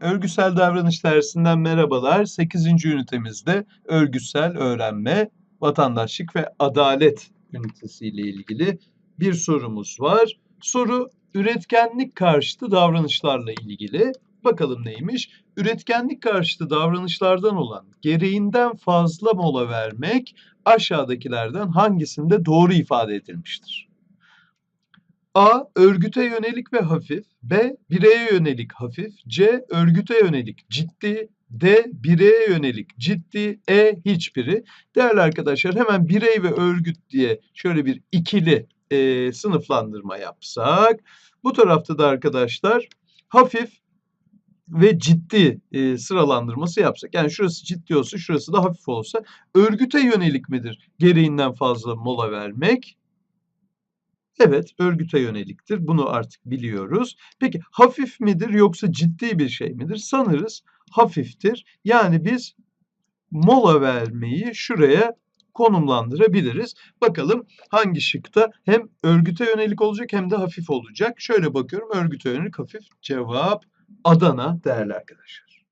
Örgüsel davranış dersinden merhabalar. 8. ünitemizde örgüsel öğrenme, vatandaşlık ve adalet ünitesiyle ilgili bir sorumuz var. Soru üretkenlik karşıtı davranışlarla ilgili. Bakalım neymiş? Üretkenlik karşıtı davranışlardan olan gereğinden fazla mola vermek aşağıdakilerden hangisinde doğru ifade edilmiştir? A. Örgüte yönelik ve hafif. B. Bireye yönelik hafif. C. Örgüte yönelik ciddi. D. Bireye yönelik ciddi. E. Hiçbiri. Değerli arkadaşlar hemen birey ve örgüt diye şöyle bir ikili e, sınıflandırma yapsak. Bu tarafta da arkadaşlar hafif ve ciddi e, sıralandırması yapsak. Yani şurası ciddi olsa şurası da hafif olsa örgüte yönelik midir gereğinden fazla mola vermek? Evet, örgüte yöneliktir. Bunu artık biliyoruz. Peki hafif midir yoksa ciddi bir şey midir? Sanırız hafiftir. Yani biz mola vermeyi şuraya konumlandırabiliriz. Bakalım hangi şıkta hem örgüte yönelik olacak hem de hafif olacak. Şöyle bakıyorum örgüte yönelik hafif cevap Adana değerli arkadaşlar.